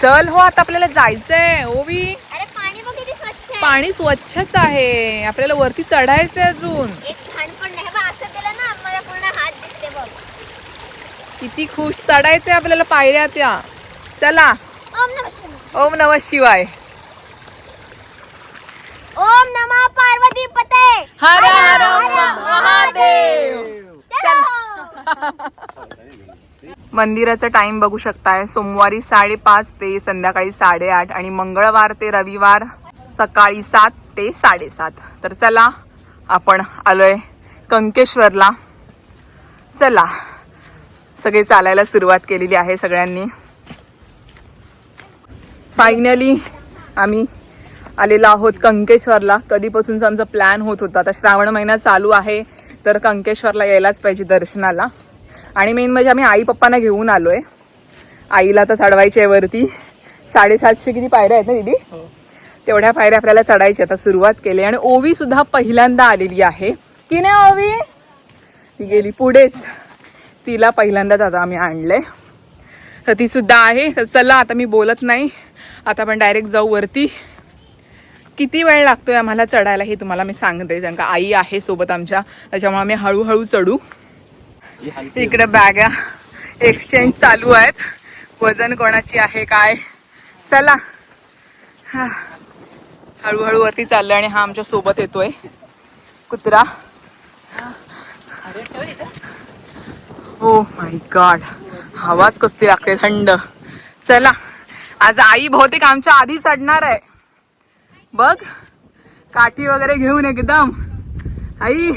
चल हो आता आपल्याला जायचंय. ओवी अरे पाणी बघ किती स्वच्छ आहे पाणी स्वच्छच आहे. आपल्याला वरती चढायचंय अजून. एक घाण पण नाही. बघ असं केलं ना मला पूर्ण हात दिसते बघ. किती खुश. चढायचंय आपल्याला पायऱ्या त्या. चला. ओम नमः शिवाय. ओम नम शिवाय. ओम नमः पार्वती पते हर हर महादेव. मंदिराचा टाइम बघू शकताय. सोमवारी साडेपाच ते संध्याकाळी साडेआठ आणि मंगळवार ते रविवार सकाळी सात ते साडेसात. तर चला आपण आलोय कंकेश्वरला. चला सगळे चालायला सुरुवात केलेली आहे सगळ्यांनी. फायनली आम्ही आलेलो आहोत कंकेश्वरला. कधीपासूनचा आमचा प्लॅन होत होता. आता श्रावण महिना चालू आहे तर कंकेश्वरला यायलाच पाहिजे दर्शनाला. आणि मेन म्हणजे आम्ही आई पप्पांना घेऊन आलोय. आईला तर चढवायची आहे वरती. साडेसातशे किती पायऱ्या आहेत ना दिदी? हो. तेवढ्या पायऱ्या आपल्याला चढायची आता सुरुवात केली आणि ओवी सुद्धा पहिल्यांदा आलेली आहे. की नाही ओवी? ती गेली पुढेच. तिला पहिल्यांदाच आता आम्ही आणलंय. तर ती सुद्धा आहे. तर चला आता मी बोलत नाही. आता आपण डायरेक्ट जाऊ वरती. किती वेळ लागतोय आम्हाला चढायला हे तुम्हाला मी सांगते. कारण का आई आहे सोबत आमच्या. त्याच्यामुळे आम्ही हळूहळू चढू. इकडे बॅगा एक्सचेंज चालू आहेत. वजन कोणाची आहे काय? चला. हा. हळूहळू वरती चाललंय आणि हा आमच्यासोबत येतोय. कुत्रा. हो माय गॉड हवाच कसती लागते थंड. चला. आज आई बहुतेक आमच्या आधी चढणार आहे. बघ. काठी वगैरे घेऊन एकदम. आई.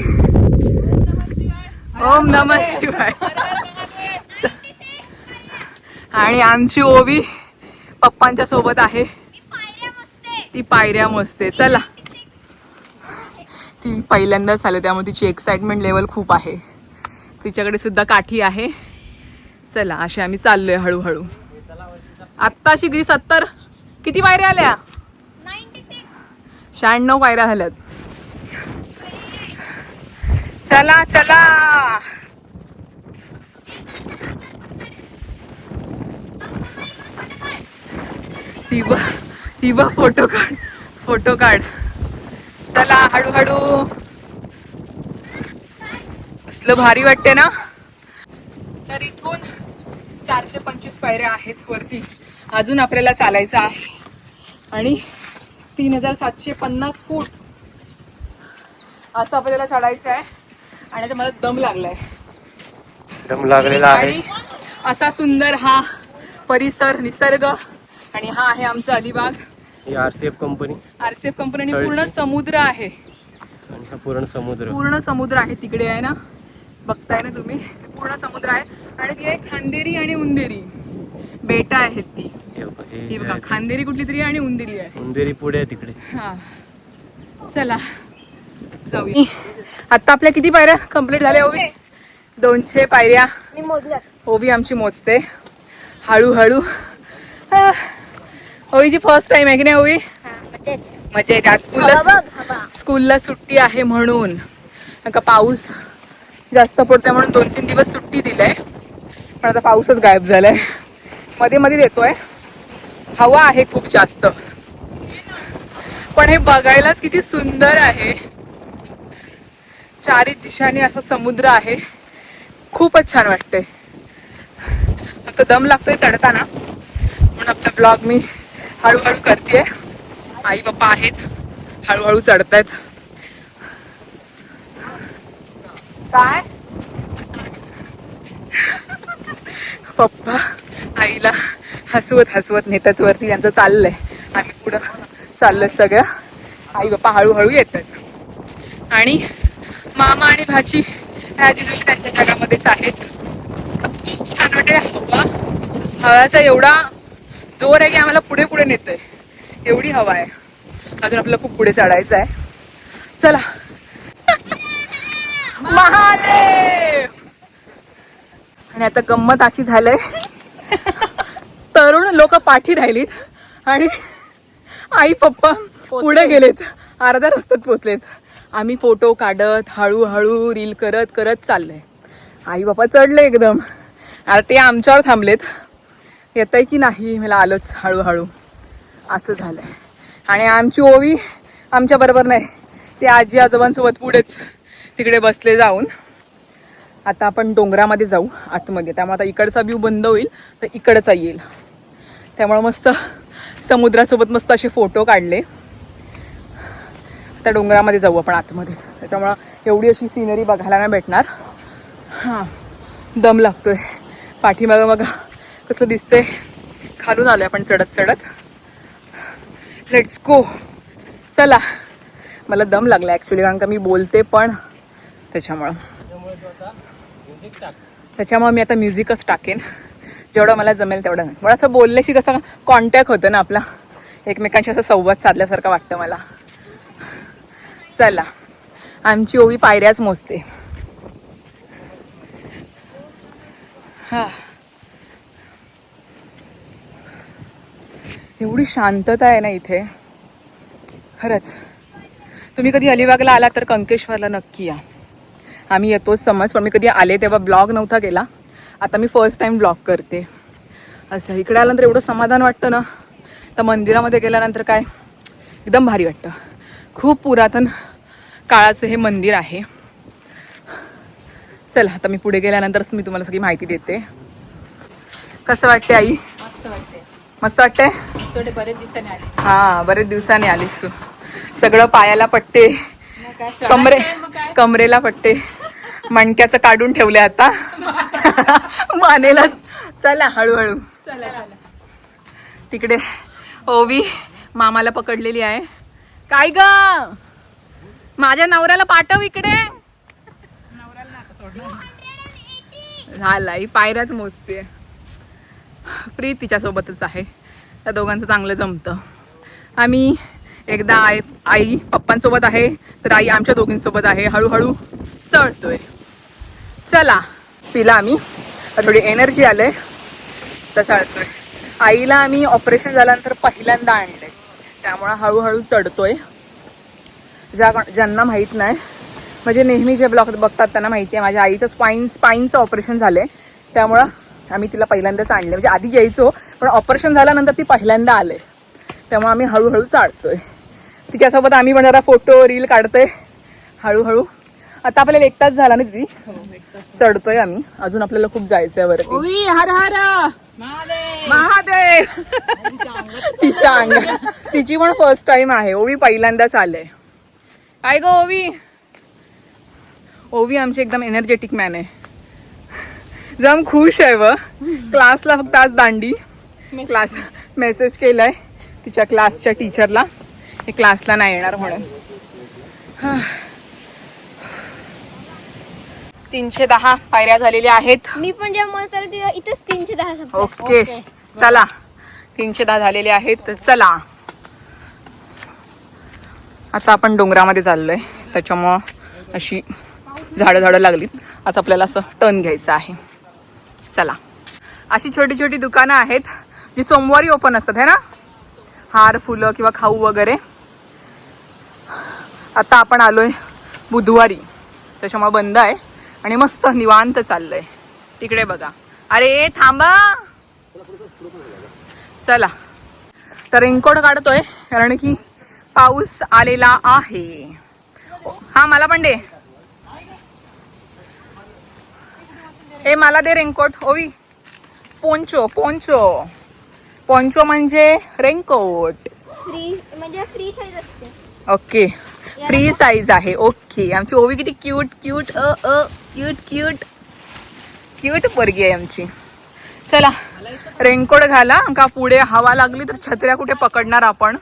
ओम नम शिवाय. आणि आमची ओवी पप्पांच्या सोबत आहे. ती पायऱ्या मस्त चला. ती पहिल्यांदाच आले त्यामुळे तिची एक्साइटमेंट लेवल खूप आहे. तिच्याकडे सुद्धा काठी आहे. चला असे आम्ही चाललोय हळूहळू. आत्ता शिगरी सत्तर? किती पायऱ्या आल्या? शहाण्णव पायऱ्या झाल्यात. चला चला. ती बघ ती बघ फोटो काढ. फोटो काढ. चला हळूहळू. असलं भारी वाटते ना? तर इथून चारशे पंचवीस पायऱ्या आहेत वरती. अजून आपल्याला चालायचं आहे. आणि तीन हजार सातशे पन्नास फूट. असं आपल्याला चढायचं आहे. आणि आता मला दम लागलाय. दम लागलेला आहे. आणि असा सुंदर हा परिसर निसर्ग. आणि हा आहे आमचा अलिबाग. ही R C F company. RCF company तळची. पूर्ण समुद्र आहे. आणि हा पूर्ण समुद्र. पूर्ण समुद्र आहे तिकडे आहे ना? बघताय ना तुम्ही? पूर्ण समुद्र आहे. आणि ती आहे खांदेरी आणि उंदेरी. बेटा आहेत ती. हे बघा, हे ही जे बघा आहे खांदेरी कुठली तरी आणि उंदेरी आहे. उंदेरी पुढे आहे तिकडे. हा. चला जाऊया. आता आपल्या किती पायऱ्या कंप्लीट झाल्या ओवी? दोनशे पायऱ्या. मी ओवी आमची मोजते. हळूहळू. ओवीची फर्स्ट टाइम आहे की नाही ओवी हा मजा येते. आज स्कूलला स्कूलला सुट्टी आहे म्हणून. का पाऊस जास्त पडतोय म्हणून दोन तीन दिवस सुट्टी दिलाय. पण आता पाऊसच गायब झालाय. मध्ये मध्ये देतोय. हवा आहे खूप जास्त. पण हे बघायलाच किती सुंदर आहे. चारी दिशाने असं समुद्र आहे. खूपच छान वाटते फक्त दम लागतोय चढताना. म्हणून आपला ब्लॉग मी हळूहळू करते आई पप्पा आहेत. हळूहळू चढतायत. काय? पप्पा आईला हसवत हसवत नेतात वरती यांचं चाललंय. आम्ही पुढं चाललंय सगळं. आई पप्पा हळूहळू येतात. आणि मामा आणि भाची ॲज युजली त्यांच्या जगामध्येच आहेत. खूप छान वाटते हवा हवाचा एवढा जोर आहे की आम्हाला पुढे पुढे नेतोय. एवढी हवा आहे. अजून आपल्याला खूप पुढे चढायचं आहे. चला. महादेव! आणि आता गंमत अशी झालंय. तरुण लोक पाठी राहिलीत आणि आई पप्पा पुढे गेलेत. अर्ध्या रस्त्यात पोचलेत. आम्ही फोटो काढत हळूहळू रील करत करत चाललंय. आई बाबा चढले एकदम. आता ते आमच्यावर थांबलेत. येत आहे की नाही मला आलोच हळूहळू. असं झालंय. आणि आमची ओवी आमच्या बरोबर नाही. ते आजी आजोबांसोबत पुढेच तिकडे बसले जाऊन. आता आपण डोंगरामध्ये जाऊ आतमध्ये. त्यामुळे आता इकडचा व्ह्यू बंद होईल तर इकडचा येईल. त्यामुळं मस्त समुद्रासोबत मस्त असे फोटो काढले. त्या डोंगरामध्ये जाऊ आपण आतमध्ये. त्याच्यामुळं एवढी अशी सिनरी बघायला नाही भेटणार. हां दम लागतोय. पाठीमागं बघा. कसं दिसतंय? खालून आलोय आपण चढत चढत. लेट्स गो चला. मला दम लागला ॲक्च्युली कारण का मी बोलते पण त्याच्यामुळं. त्याच्यामुळं मी आता म्युझिकच टाकेन. जेवढं मला जमेल तेवढं नाही. मला असं बोलल्याशी कसं कॉन्टॅक्ट होतं ना आपला. एकमेकांशी असं संवाद साधल्यासारखं वाटतं मला. चला. आमची ओवी पायऱ्याच मोजते. हां. एवढी शांतता आहे ना इथे. खरंच. तुम्ही कधी अलिबागला आला तर कंकेश्वरला नक्की या. आम्ही येतोच समज पण मी कधी आले तेव्हा ब्लॉग नव्हता केला. आता मी फर्स्ट टाईम ब्लॉग करते. असं इकडे आल्यानंतर एवढं समाधान वाटतं ना. तर मंदिरामध्ये गेल्यानंतर काय? एकदम भारी वाटतं. खूप पुरातन काळाचं हे मंदिर आहे. चला आता मी पुढे गेल्यानंतरच मी तुम्हाला सगळी माहिती देते. कसं वाटते आई? मस्त वाटते मस्त वाटते थोडे बरेच दिवसांनी आले. हा बरेच दिवसांनी आलीस तू. सगळं पायाला पट्टे कमरे कमरेला पट्टे मणक्याचं काढून ठेवले आता. मानेला. चला हळूहळू. तिकडे ओवी मामाला पकडलेली आहे. काय ग? माझ्या नवऱ्याला पाठव इकडे. झाला ही पायऱ्याच मोजते प्री तिच्यासोबतच आहे. त्या दोघांचं चांगलं जमतं. आम्ही एकदा आई आई पप्पांसोबत आहे तर आई आमच्या दोघींसोबत आहे. हळूहळू चढतोय. चला पिला आम्ही थोडी एनर्जी आले तर चढतोय आईला आम्ही ऑपरेशन झाल्यानंतर पहिल्यांदा आणले त्यामुळं हळूहळू चढतोय. ज्या ज्यांना माहीत नाही म्हणजे नेहमी जे ब्लॉग बघतात त्यांना माहिती आहे माझ्या आईचं स्पाईन स्पाईनचं ऑपरेशन झालं आहे त्यामुळं आम्ही तिला पहिल्यांदाच आणले. म्हणजे आधी यायचो पण ऑपरेशन झाल्यानंतर ती पहिल्यांदा आले. त्यामुळे आम्ही हळूहळू चालतोय. तिच्यासोबत आम्ही पण जरा फोटो रील काढतोय. हळूहळू. आता आपल्याला एक तास झाला ना दिदी? चढतोय आम्ही. अजून आपल्याला खूप जायचंय वरती. ओवी हर हर. महादेव! तिच्या अंग तिची पण फर्स्ट टाइम आहे. ओवी पहिल्यांदाच आले. काय ग ओवी? ओवी आमची एकदम एनर्जेटिक मॅन आहे. जम खुश आहे व. क्लासला फक्त आज दांडी. क्लास मेसेज केलाय तिच्या क्लासच्या टीचरला हे क्लासला नाही येणार म्हणून. तीनशे दहा पायऱ्या झालेल्या आहेत. मी पण जेव्हा तेव्हा इथेच तीनशे दहा. ओके चला. तीनशे दहा झालेले आहेत. तर चला. आता आपण डोंगरामध्ये चाललोय. त्याच्यामुळं अशी झाडं झाडं लागलीत. आज आपल्याला असं टर्न घ्यायचं आहे. चला. अशी छोटी छोटी दुकानं आहेत जी सोमवारी ओपन असतात है ना? हार फुलं किंवा खाऊ वगैरे. आता आपण आलोय बुधवारी. त्याच्यामुळे बंद आहे. आणि मस्त निवांत चाललंय. तिकडे बघा. अरे थांबा. चला. तर रेनकोट काढतोय कारण की पाऊस आलेला आहे. हा मला पण दे. हे मला दे raincoat. Ovi. Poncho poncho. Poncho म्हणजे रेनकोट. फ्री म्हणजे फ्री साईज असते. ओके. फ्री साईज आहे. ओके. आमची ओवी किती cute cute uh uh cute cute cute पोरगी आहे आमची. चला रेनकोट घाला. का पुढे हवा लागली तर छत्र्या कुठे पकडणार आपण?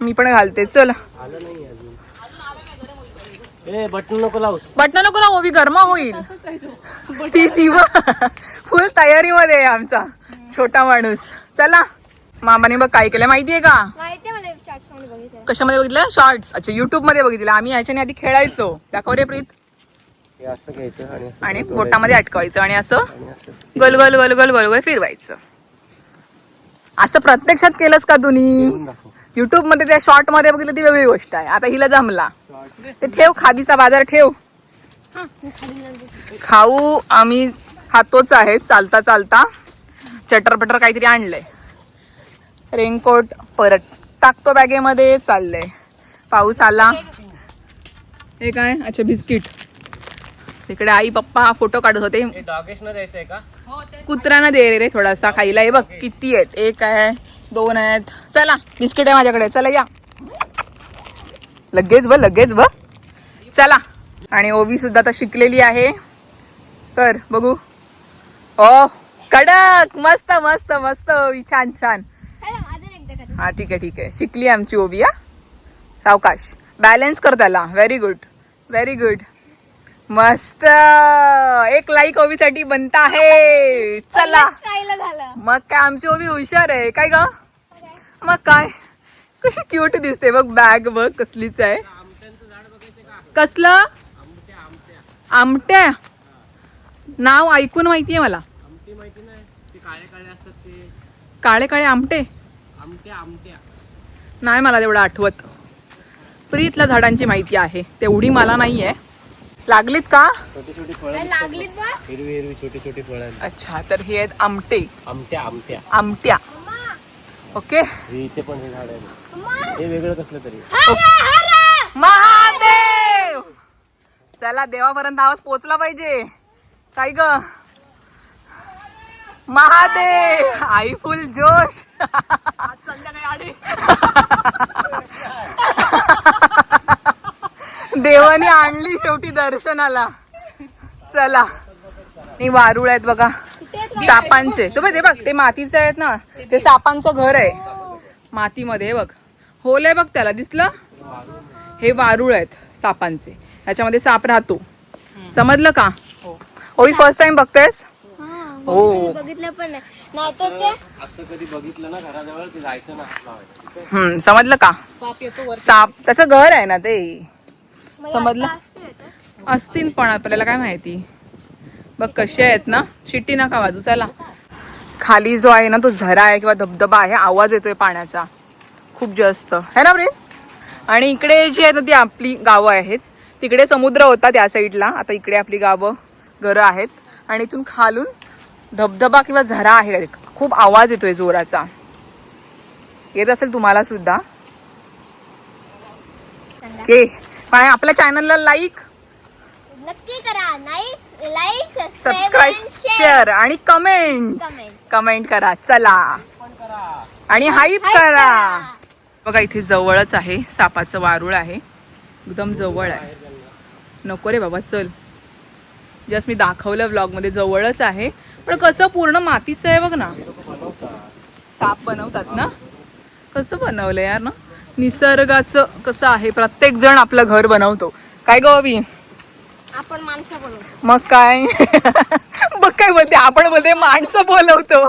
मी पण घालते. चल. ए बटन नको लावूस. बटन नको ना ओवी गरमा होईल. ती ती फुल तयारीमध्ये आहे आमचा. छोटा माणूस. चला. मामाने बघ काय केलं माहितीये का? माहिती आहे मला शॉर्ट्समध्ये बघितलं कशामध्ये बघितलं? शॉर्ट्स अच्छा युट्यूबमध्ये बघितलं आम्ही याच्याने आधी खेळायचो. दाखव रे प्रीत. हे असं घ्यायचं आणि. बोटामध्ये अटकवायचं आणि असं गोल गोल गोल गोल गोल गोल फिरवायचं. असं प्रत्यक्षात केलंस का तुम्ही. युट्यूबमध्ये त्या शॉर्टमध्ये बघितलं ती वेगळी गोष्ट आहे. आता हिला जमला. ते ठेव खादीचा बाजार ठेव. खाऊ आम्ही खातोच आहे चालता चालता चटरपटर काहीतरी आणलंय. रेनकोट परत टाकतो बॅगेमध्ये चाललंय. पाऊस आला. हे काय? अच्छा बिस्किट. तिकडे आई पप्पा फोटो काढत होते. कुत्र्यांना दे रे रे थोडासा. खायला हे बघ किती आहेत. एक आहे. दोन आहेत. चला बिस्किट आहे माझ्याकडे. चला या. लगेच ब लगेच ब. चला. आणि ओवी सुद्धा आता शिकलेली आहे. कर बघू. ओ कडक. मस्त मस्त मस्त ओवी. छान छान. हा ठीक आहे ठीक आहे. शिकली आमची ओवी हा. सावकाश. बॅलन्स कर त्याला. व्हेरी गुड व्हेरी गुड मस्त. एक लाईक ओवीसाठी बनता आहे. चला. मग काय आमची ओवी हुशार आहे. काय ग? मग काय? कशी क्यूट दिसते बघ बॅग बघ कसलीच आहे. कसलं? आमट्या. नाव ऐकून माहितीये मला. काळे काळे आमटे. नाही मला तेवढं आठवत. प्रीतला झाडांची माहिती आहे. तेवढी मला नाही आहे लागलीत का? छोटी छोटी फळं काय लागलीत बा? हिरवी हिरवी छोटी छोटी फळं. अच्छा तर हे आहेत आमटे. आमट्या आमट्या. आमट्या. ओके. हे इथे पण हे झाड आहे हे वेगळं कसलं तरी. महादेव! चला देवापर्यंत आवाज पोचला पाहिजे. काय ग? महादेव! आई फुल जोश. देवाने आणली शेवटी दर्शनाला. चला. आणि वारुळ आहेत बघा. सापांचे. तो बघ ते बघ ते मातीचे आहेत ना. ते सापांचं घर आहे. मातीमध्ये बघ. होल आहे बघ त्याला दिसलं? हे वारुळ आहेत सापांचे. ह्याच्यामध्ये साप राहतो. समजलं का? ओवी फर्स्ट टाइम बघतेस? हा. बघितलं पण नाही. नाहीतर ते असं कधी बघितलं ना घराजवळ जायचं ना समजलं का? साप येतो वर साप त्याचं घर आहे ना ते. समजलं. असतील पण आपल्याला काय माहिती? बघ कसे आहेत ना? शिट्टी नका वाजू चला. खाली जो आहे ना तो झरा आहे किंवा धबधबा आहे आवाज येतोय पाण्याचा. खूप जास्त. है ना प्रीत आणि इकडे जी आहेत ना ती आपली गावं आहेत. तिकडे समुद्र होता त्या साईडला. आता इकडे आपली गावं घरं आहेत. आणि इथून खालून धबधबा किंवा झरा आहे खूप आवाज येतोय जोराचा. येत असेल तुम्हाला सुद्धा? पण आपल्या चॅनलला लाईक नक्की करा. लाईक लाईक सबस्क्राईब शेअर आणि कमेंट कमेंट करा. चला. आणि हाईप करा. बघा इथे जवळच आहे. सापाचं वारुळ आहे. एकदम जवळ आहे. नको रे बाबा चल. जस्ट मी दाखवलं व्लॉगमध्ये जवळच आहे. पण कसं पूर्ण मातीचं आहे बघ ना. साप बनवतात ना? कसं बनवलं यार ना? निसर्गाचं कसं आहे? प्रत्येक जण आपलं घर बनवतो. काय गवी आपण माणसं बनवू मग काय? मग काय बोलते? आपण बोलते माणसं बोलवतो.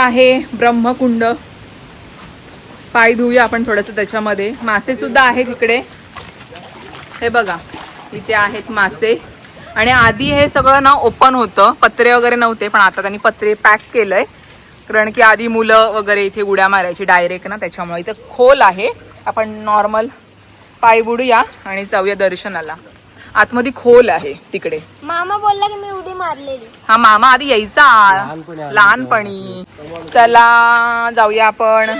आहे ब्रह्मकुंड. पाय धुऊया आपण थोडंसं त्याच्यामध्ये. मासे सुद्धा आहेत इकडे. हे बघा इथे आहेत मासे. आणि आधी हे सगळं ना ओपन होतं. पत्रे वगैरे नव्हते पण आता त्यांनी पत्रे पॅक केलंय. कारण की आधी मुलं वगैरे इथे उड्या मारायची डायरेक्ट ना त्याच्यामुळे इथं खोल आहे. आपण नॉर्मल पाय बुडूया आणि जाऊया दर्शनाला. आतमध्ये खोल आहे तिकडे. मामा बोलला की मी उडी मारलेली. हा मामा आधी यायचा. लहानपणी चला जाऊया आपण.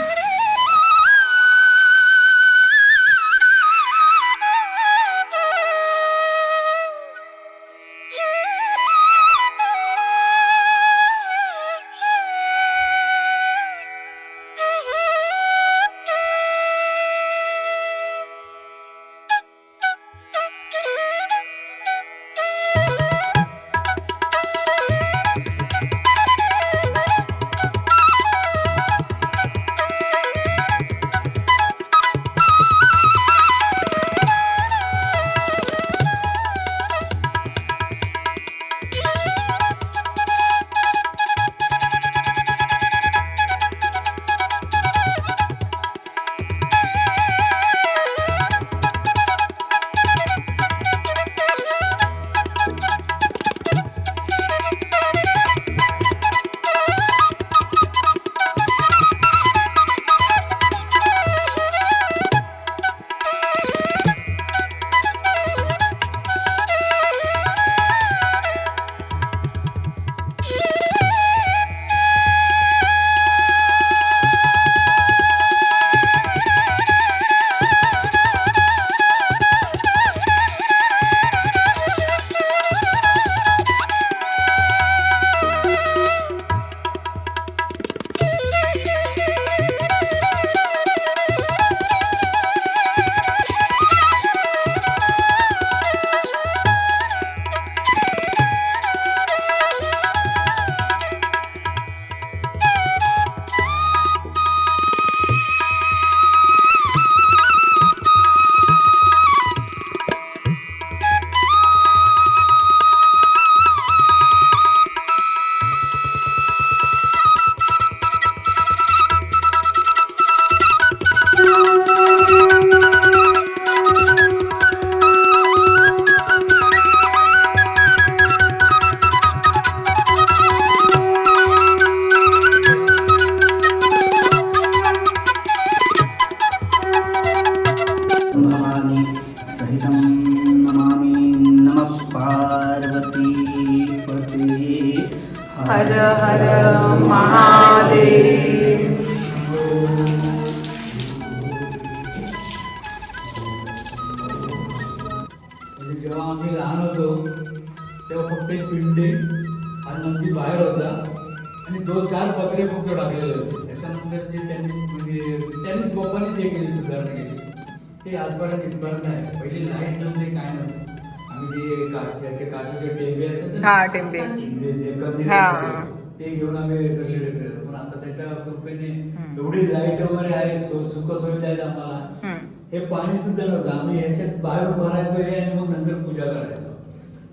ते आजपर्यंत इथपर्यंत आहे. पहिली लाइट नव्हते काय नव्हतं. आम्ही ते काचेचे काचेचे टेंबे ना, हा टेंबे. ते- ते कंदील हा. ते घेऊन आम्ही सगळे डेकोरेट पण आता त्याच्या कृपेने एवढी लाइट वगैरे आहे सो- सुखसुविधा आहेत आम्हाला. हम्म. हे पाणी सुद्धा नव्हतं. आम्ही ह्याच्यात बाहेर भरायचो हे आणि मग नंतर पूजा करायचो.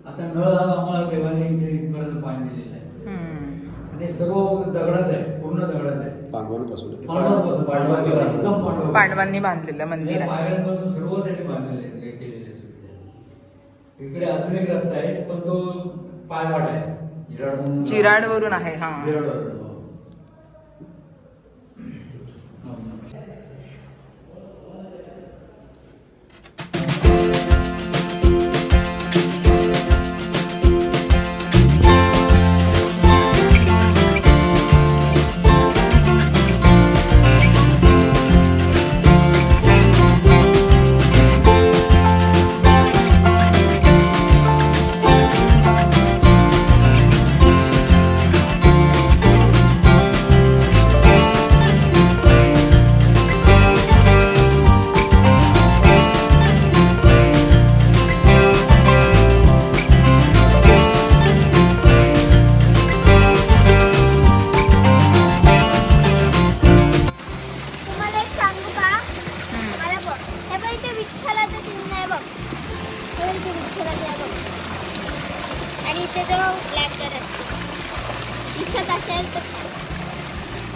आता नळ हा आम्हाला देवाने इथे इथपर्यंत पाणी दिलेलं आहे. हम्म. आणि हे सर्व दगडाच आहे पूर्ण दगडाच आहे पांडवांपासून. पांडवांनी बांधलेलं. मंदिर सर्व त्यांनी बांधलेले केलेले इकडे अजून एक रस्ता आहे पण तो पायवाट आहे. जिराड जिराडवरून आहे, हा. जिराडवरून.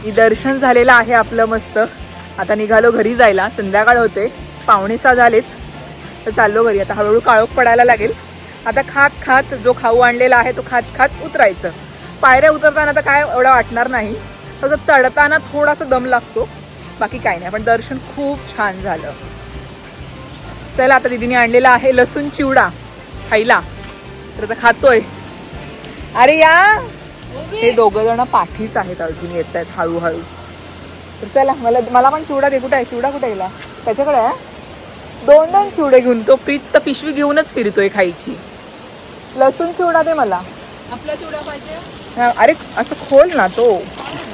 दर्शन झालेलं आहे आपलं मस्त. आता निघालो घरी जायला. संध्याकाळ होते. पावणे झालेत. तर चाललो घरी. आता हळूहळू काळोख पडायला लागेल. आता खात खात जो खाऊ आणलेला आहे तो खात खात उतरायचं. पायऱ्या उतरताना तर काय एवढं वाटणार नाही. फक्त चढताना थोडासा दम लागतो. बाकी काही नाही. पण दर्शन खूप छान झालं. चला आता दिदीने आणलेला आहे लसूण चिवडा. खायला. तर आता खातोय. अरे या! हे दोघं जण पाठीच आहेत अजून येत आहेत हळूहळू. तर चला मला मला पण चिवडा दे. कुठे आहे? चिवडा कुठे गेला त्याच्याकडे आहे. दोन दोन चिवडे घेऊन तो प्रीत तर पिशवी घेऊनच फिरतोय खायची. लसूण चिवडा दे मला. आपला चिवडा पाहिजे? हा, अरे असं खोल ना तो.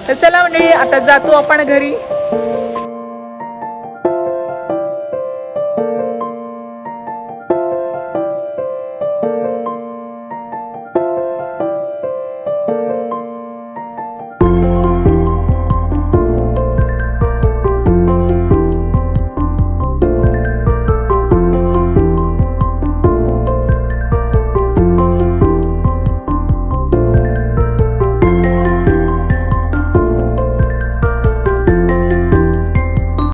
तर चला मंडळी आता जातो आपण घरी.